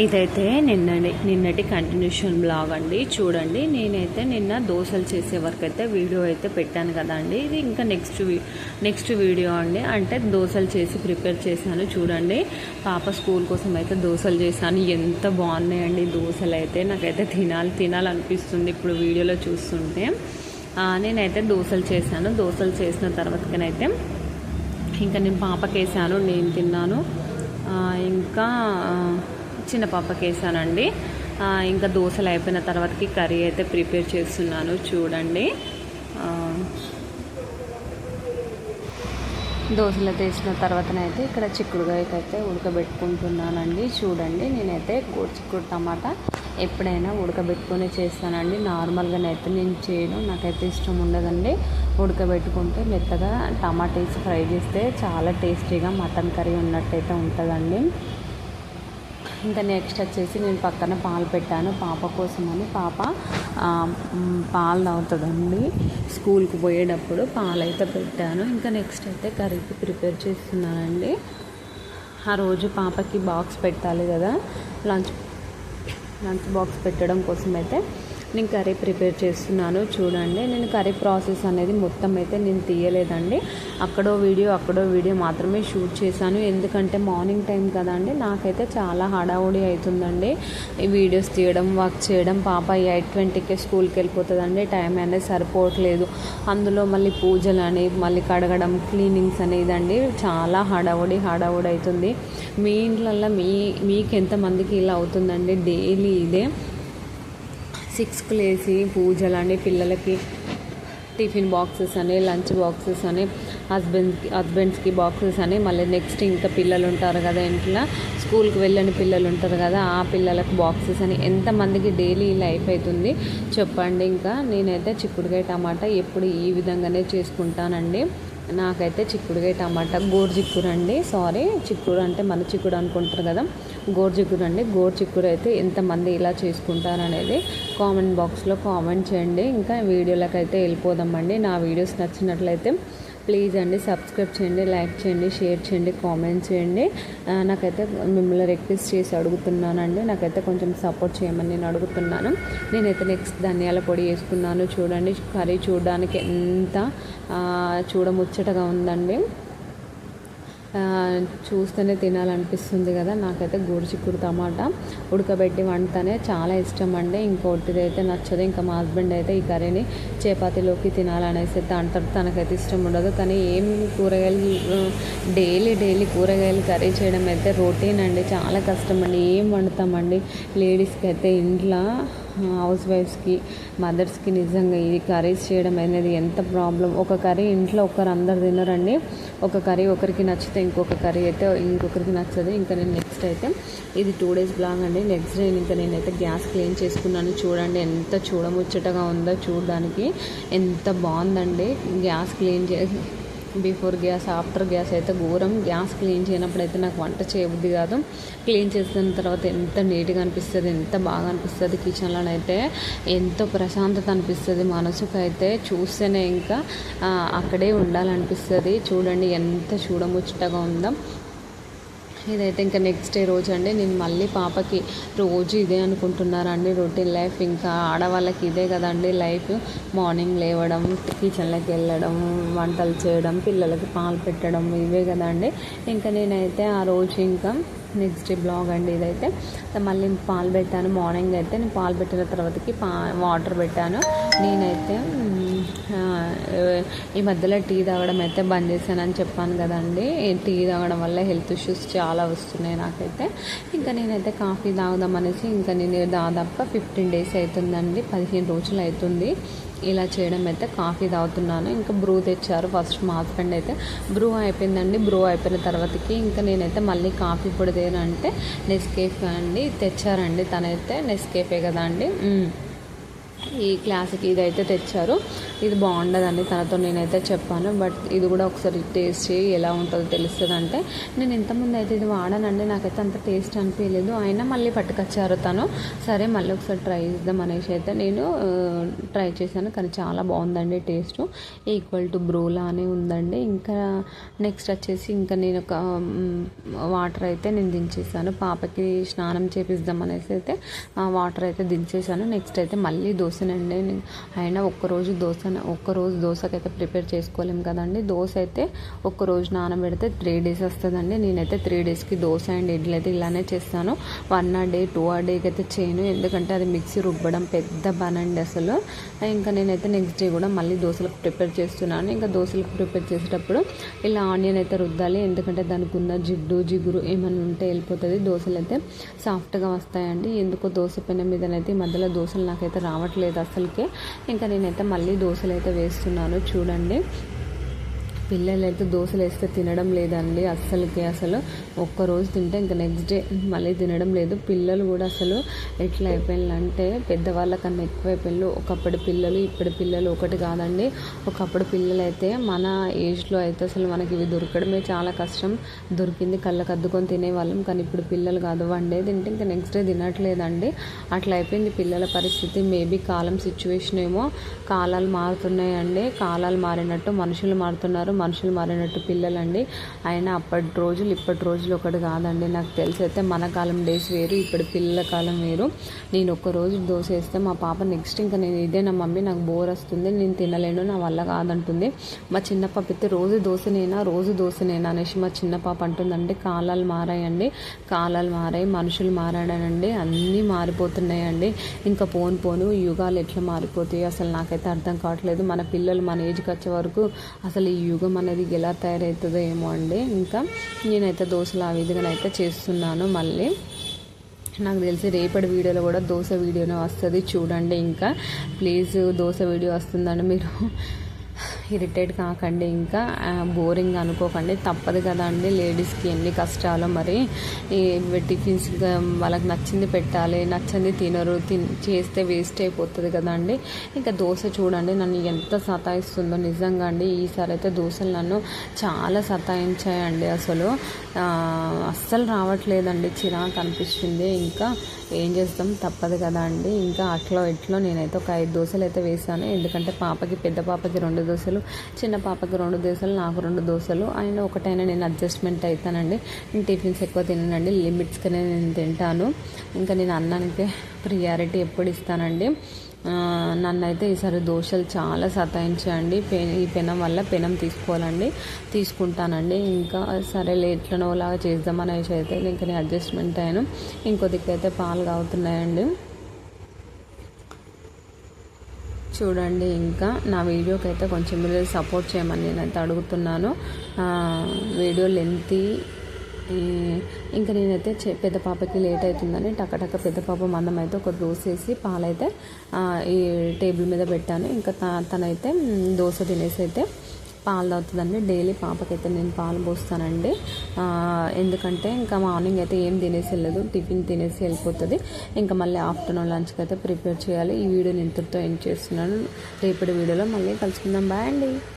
ఇదైతే నిన్న నిన్నటి కంటిన్యూషన్ బ్లాగ్ అండి. చూడండి నేనైతే నిన్న దోశలు చేసే వరకు అయితే వీడియో అయితే పెట్టాను కదా అండి. ఇది ఇంకా నెక్స్ట్ నెక్స్ట్ వీడియో అండి. అంటే దోశలు చేసి ప్రిపేర్ చేశాను చూడండి. పాప స్కూల్ కోసం అయితే దోశలు చేశాను. ఎంత బాగున్నాయండి దోశలు అయితే. నాకైతే తినాలి తినాలనిపిస్తుంది ఇప్పుడు వీడియోలో చూస్తుంటే. నేనైతే దోశలు చేశాను. దోశలు చేసిన తర్వాతకనైతే ఇంకా నేను పాపకేసాను నేను తిన్నాను. ఇంకా చిన్న పాపకి వేసానండి. ఇంకా దోశలు అయిపోయిన తర్వాతకి కర్రీ అయితే ప్రిపేర్ చేస్తున్నాను చూడండి. దోశలు తీసిన తర్వాతనైతే ఇక్కడ చిక్కుడుగాయకైతే ఉడకబెట్టుకుంటున్నానండి. చూడండి నేనైతే గోడు చిక్కుడు టమాటా ఎప్పుడైనా ఉడకబెట్టుకొని చేస్తానండి. నార్మల్గానైతే నేను చేయను నాకైతే ఇష్టం ఉండదండి. ఉడకబెట్టుకుంటే మెత్తగా టమాటా వేసి ఫ్రై చేస్తే చాలా టేస్టీగా మటన్ కర్రీ ఉన్నట్టయితే ఉంటుందండి. ఇంకా నెక్స్ట్ వచ్చేసి నేను పక్కన పాలు పెట్టాను. పాప కోసమని పాప పాలు తాగుతుందండి. స్కూల్కి పోయేటప్పుడు పాలు అయితే పెట్టాను. ఇంకా నెక్స్ట్ అయితే కర్రీకి ప్రిపేర్ చేస్తున్నానండి. ఆ రోజు పాపకి బాక్స్ పెట్టాలి కదా. లంచ్ లంచ్ బాక్స్ పెట్టడం కోసం అయితే నేను కర్రీ ప్రిపేర్ చేస్తున్నాను చూడండి. నేను కర్రీ ప్రాసెస్ అనేది మొత్తం అయితే నేను తీయలేదండి. అక్కడో వీడియో అక్కడో వీడియో మాత్రమే షూట్ చేశాను. ఎందుకంటే మార్నింగ్ టైం కదండి నాకైతే చాలా హడావుడి అవుతుందండి. ఈ వీడియోస్ తీయడం వర్క్ చేయడం పాప ఎయిట్ ట్వంటీకే స్కూల్కి వెళ్ళిపోతుందండి. టైం అనేది సరిపోవట్లేదు. అందులో మళ్ళీ పూజలు అని మళ్ళీ కడగడం క్లీనింగ్స్ అనేదండి చాలా హడావుడి హడావుడి అవుతుంది. మీ ఇంట్లల్లో మీ మీకు ఎంతమందికి ఇలా అవుతుందండి? డైలీ ఇదే. సిక్స్కి లేచి పూజలు అని పిల్లలకి టిఫిన్ బాక్సెస్ అని లంచ్ బాక్సెస్ అని హస్బెండ్కి హస్బెండ్స్కి బాక్సెస్ అని మళ్ళీ నెక్స్ట్ ఇంకా పిల్లలు ఉంటారు కదా ఇంట్లో స్కూల్కి వెళ్ళని పిల్లలు ఉంటారు కదా ఆ పిల్లలకు బాక్సెస్ అని ఎంతమందికి డైలీ లైఫ్ అవుతుంది చెప్పండి ఇంకా. నేనైతే చిక్కుడుకాయ టమాటా ఎప్పుడు ఈ విధంగానే చేసుకుంటానండి. నాకైతే చిక్కుడుకాయ టమాటా గోరు చిక్కుడు అండి సారీ చిక్కుడు అంటే మన చిక్కుడు అనుకుంటారు కదా గోరు చిక్కుడు అండి. గోరు చిక్కుడు అయితే ఎంతమంది ఇలా చేసుకుంటారు అనేది కామెంట్ బాక్స్లో కామెంట్ చేయండి. ఇంకా వీడియోలకు అయితే వెళ్ళిపోదామండి. నా వీడియోస్ నచ్చినట్లయితే ప్లీజ్ అండి సబ్స్క్రైబ్ చేయండి లైక్ చేయండి షేర్ చేయండి కామెంట్ చేయండి. నాకైతే మిమ్మల్ని రిక్వెస్ట్ చేసి అడుగుతున్నానండి. నాకైతే కొంచెం సపోర్ట్ చేయమని నేను అడుగుతున్నాను. నేనైతే నెక్స్ట్ ధనియాల పొడి వేసుకున్నాను. చూడండి కర్రీ చూడడానికి ఎంత చూడముచ్చటగా ఉందండి. చూస్తేనే తినాలనిపిస్తుంది కదా. నాకైతే గోరు చిక్కుడు టమాటా ఉడకబెట్టి వంటనే చాలా ఇష్టం అండి. ఇంకోటిది అయితే నచ్చదు. ఇంకా మా హస్బెండ్ అయితే ఈ కర్రీని చపాతీలోకి తినాలనేసి అయితే అంటారు తనకైతే ఇష్టం ఉండదు. కానీ ఏం కూరగాయలు డైలీ డైలీ కూరగాయలు కర్రీ చేయడం అయితే రొటీన్ అండి. చాలా కష్టం అండి. ఏం వండుతామండి? లేడీస్కి అయితే ఇంట్లో హౌస్ వైఫ్స్కి మదర్స్కి నిజంగా ఇది కర్రీస్ చేయడం అనేది ఎంత ప్రాబ్లం ఒక కర్రీ ఇంట్లో ఒకరు అందరు తినరండి. ఒక కర్రీ ఒకరికి నచ్చితే ఇంకొక కర్రీ అయితే ఇంకొకరికి నచ్చదు. ఇంకా నేను నెక్స్ట్ అయితే ఇది టూ డేస్ బ్లాగ్ అండి. నెక్స్ట్ డే ఇంకా నేనైతే గ్యాస్ క్లీన్ చేసుకున్నాను. చూడండి ఎంత చూడముచ్చటగా ఉందో చూడడానికి. ఎంత బాగుందండి గ్యాస్ క్లీన్ చేసి బిఫోర్ గ్యాస్ ఆఫ్టర్ గ్యాస్ అయితే ఘోరం. గ్యాస్ క్లీన్ చేయనప్పుడు అయితే నాకు వంట చేయబుద్ధి కాదు. క్లీన్ చేసిన తర్వాత ఎంత నీట్గా అనిపిస్తుంది ఎంత బాగా అనిపిస్తుంది కిచెన్లోనైతే. ఎంతో ప్రశాంతత అనిపిస్తుంది మనసుకు అయితే. చూస్తేనే ఇంకా అక్కడే ఉండాలనిపిస్తుంది. చూడండి ఎంత చూడముచ్చటగా ఉందో. ఇదైతే ఇంకా నెక్స్ట్ డే రోజు అండి. నేను మళ్ళీ పాపకి రోజు ఇదే అనుకుంటున్నారండి రొటీన్ లైఫ్ ఇంకా ఆడవాళ్ళకి ఇదే కదండి లైఫ్ మార్నింగ్ లేవడం కిచెన్లోకి వెళ్ళడం వంటలు చేయడం పిల్లలకి పాలు పెట్టడం ఇవే కదండి. ఇంకా నేనైతే ఆ రోజు ఇంకా నెక్స్ట్ డే బ్లాగ్ అండి ఇదైతే. మళ్ళీ పాలు పెట్టాను. మార్నింగ్ అయితే నేను పాలు పెట్టిన తర్వాతకి పా వాటర్ పెట్టాను. నేనైతే ఈ మధ్యలో టీ తాగడం అయితే బంద్ చేశానని చెప్పాను కదండి. టీ తాగడం వల్ల హెల్త్ ఇష్యూస్ చాలా వస్తున్నాయి నాకైతే. ఇంకా నేనైతే కాఫీ తాగుదాం అనేసి ఇంకా నేను దాదాపుగా ఫిఫ్టీన్ డేస్ అవుతుందండి పదిహేను రోజులు అవుతుంది ఇలా చేయడం అయితే కాఫీ తాగుతున్నాను. ఇంకా బ్రూ తెచ్చారు ఫస్ట్ మా హస్బెండ్ అయితే. బ్రూ అయిపోయిందండి బ్రూ అయిపోయిన తర్వాతకి ఇంకా నేనైతే మళ్ళీ కాఫీ పొడి తేనంటే నెస్కేఫ్ అండి తెచ్చారండి తనైతే నెస్కేఫే కదా అండి ఈ క్లాస్కి ఇదైతే తెచ్చారు. ఇది బాగుండదండి తనతో నేనైతే చెప్పాను. బట్ ఇది కూడా ఒకసారి టేస్ట్ చేయి ఎలా ఉంటుందో తెలుస్తుంది అంటే నేను ఇంతకుముందు అయితే ఇది వాడానండి. నాకైతే అంత టేస్ట్ అనిపించలేదు. అయినా మళ్ళీ పట్టుకొచ్చారు తను. సరే మళ్ళీ ఒకసారి ట్రై చేద్దాం అనేసి అయితే నేను ట్రై చేశాను. కానీ చాలా బాగుందండి టేస్ట్. ఈక్వల్ టు బ్రోలా అని ఉందండి. ఇంకా నెక్స్ట్ వచ్చేసి ఇంకా నేను ఒక వాటర్ అయితే నేను దించేసాను పాపకి స్నానం చేపిద్దాం అనేసి అయితే వాటర్ అయితే దించేసాను నెక్స్ట్ అయితే మళ్ళీ దోశ దోశనండి. అయినా ఒక్కరోజు దోశ ఒక్కరోజు దోశకైతే ప్రిపేర్ చేసుకోలేము కదండి. దోశ అయితే ఒక్కరోజు నానబెడితే త్రీ డేస్ వస్తుందండి. నేనైతే త్రీ డేస్కి దోశ అండ్ ఇడ్లీ అయితే ఇలానే చేస్తాను. వన్ ఆ డే టూ ఆ డేకి అయితే చేయను. ఎందుకంటే అది మిక్సీ రుబ్బడం పెద్ద పని అండి అసలు. ఇంకా నేనైతే నెక్స్ట్ డే కూడా మళ్ళీ దోశలకు ప్రిపేర్ చేస్తున్నాను. ఇంకా దోశలకు ప్రిపేర్ చేసేటప్పుడు ఇలా ఆనియన్ అయితే రుద్దాలి. ఎందుకంటే దానికి ఉన్న జిడ్డు జిగురు ఏమైనా ఉంటే వెళ్ళిపోతుంది. దోశలు అయితే సాఫ్ట్గా వస్తాయండి. ఎందుకో దోశ పెన మీదనైతే ఈ మధ్యలో దోశలు నాకైతే రావట్లేదు. అసలుకే. ఇంకా నేనైతే మళ్ళీ దోశలు అయితే వేస్తున్నాను. చూడండి. పిల్లలు అయితే దోశలు వేస్తే తినడం లేదండి అస్సలకి అసలు. ఒక్కరోజు తింటే ఇంకా నెక్స్ట్ డే మళ్ళీ తినడం లేదు. పిల్లలు కూడా అసలు ఎట్లా అయిపోయిందంటే పెద్దవాళ్ళకన్నా ఎక్కువ ఎక్కువైపోయినారు ఒకప్పటి పిల్లలు ఇప్పటి పిల్లలు ఒకటి కాదండి. ఒకప్పుడు పిల్లలు అయితే మన ఏజ్లో అయితే అసలు మనకి ఇవి దొరకడమే చాలా కష్టం. దొరికింది కళ్ళకు అద్దుకొని తినేవాళ్ళం. కానీ ఇప్పుడు పిల్లలు కాదు. వన్ డే తింటే ఇంకా నెక్స్ట్ డే తినట్లేదండి. అట్లా అయిపోయింది పిల్లల పరిస్థితి. మేబీ కాలం సిచ్యువేషన్ ఏమో కాలాలు మారుతున్నాయండి. కాలాలు మారినట్టు మనుషులు మారుతున్నారు. మనుషులు మారినట్టు పిల్లలండి. అయినా అప్పటి రోజులు ఇప్పటి రోజులు ఒకటి కాదండి. నాకు తెలిసి అయితే మన కాలం డేస్ వేరు ఇప్పుడు పిల్లల కాలం వేరు. నేను ఒక్క రోజు దోశ వేస్తే మా పాప నెక్స్ట్ ఇంకా నేను ఇదే నా మమ్మీ నాకు బోర్ వస్తుంది నేను తినలేను నా వల్ల కాదంటుంది. మా చిన్న పాప అయితే రోజు దోశనేనా రోజు దోశనేనా అనేసి మా చిన్న పాప అంటుందండి కాలాలు మారాయండి కాలాలు మారాయి మనుషులు మారాడనండి అన్నీ మారిపోతున్నాయండి. ఇంకా పోను పోను యుగాలు ఎట్లా మారిపోతాయి? అసలు నాకైతే అర్థం కావట్లేదు. మన పిల్లలు మన ఏజ్కి వచ్చే వరకు అసలు ఈ యుగం అనేది ఎలా తయారవుతుందో ఏమో అండి. ఇంకా నేనైతే దోశలు ఆ విధంగా అయితే చేస్తున్నాను మళ్ళీ. నాకు తెలిసి రేపటి వీడియోలో కూడా దోశ వీడియోనే వస్తుంది. చూడండి ఇంకా. ప్లీజ్ దోశ వీడియో వస్తుందండి మీరు ఇరిటేట్ కాకండి ఇంకా బోరింగ్ అనుకోకండి. తప్పదు కదా అండి లేడీస్కి ఎన్ని కష్టాలు మరి. టిఫిన్స్ వాళ్ళకి నచ్చింది పెట్టాలి నచ్చింది తినరు తిన్ చేస్తే వేస్ట్ అయిపోతుంది కదండి. ఇంకా దోశ చూడండి నన్ను ఎంత సతాయిస్తుందో నిజంగా అండి. ఈసారి అయితే దోశలు నన్ను చాలా సతాయించాయండి అసలు. అస్సలు రావట్లేదండి చిరాకు అనిపిస్తుంది. ఇంకా ఏం చేస్తాం? తప్పదు కదా అండి ఇంకా అట్లా ఎట్లో నేనైతే ఒక ఐదు దోశలు అయితే వేసాను. ఎందుకంటే పాపకి పెద్ద పాపకి రెండు దోశలు చిన్న పాపకి రెండు దోశలు నాకు రెండు దోశలు. అండ్ ఒకటైనా నేను అడ్జస్ట్మెంట్ అవుతానండి నేను టిఫిన్స్ ఎక్కువ తినండి లిమిట్స్గానే నేను తింటాను. ఇంకా నేను అన్నానికి ప్రియారిటీ ఎప్పుడు ఇస్తానండి. నన్ను అయితే ఈసారి దోశలు చాలా సతాయించండి ఈ పెనం వల్ల పెనం తీసుకోవాలండి. తీసుకుంటానండి. ఇంకా సరే లేట్లనో లాగా చేద్దామని అయితే ఇంకా నేను అడ్జస్ట్మెంట్ అయ్యాను. ఇంకో దిక్కైతే పాలు కావుతున్నాయండి చూడండి ఇంకా నా వీడియోకి అయితే కొంచెం మీరు సపోర్ట్ చేయమని నేనైతే అడుగుతున్నాను. వీడియో లెంతీ ఇంకా నేనైతే పెద్ద పాపకి లేట్ అవుతుందని టక్కటక్క పెద్ద పాప మందం అయితే ఒక దోశ వేసి పాలైతే ఈ టేబుల్ మీద పెట్టాను. ఇంకా తనైతే దోశ తినేసి అయితే పాలు తాగుతుందండి. డైలీ పాపకైతే నేను పాలు పోస్తానండి. ఎందుకంటే ఇంకా మార్నింగ్ అయితే ఏం తినేసి వెళ్ళదు. టిఫిన్ తినేసి వెళ్ళిపోతుంది. ఇంకా మళ్ళీ ఆఫ్టర్నూన్ లంచ్కి అయితే ప్రిపేర్ చేయాలి. ఈ వీడియోని ఇంతటితో ఎండ్ చేస్తున్నాను. రేపటి వీడియోలో మళ్ళీ కలుసుకుందాం. బాయ్ అండి.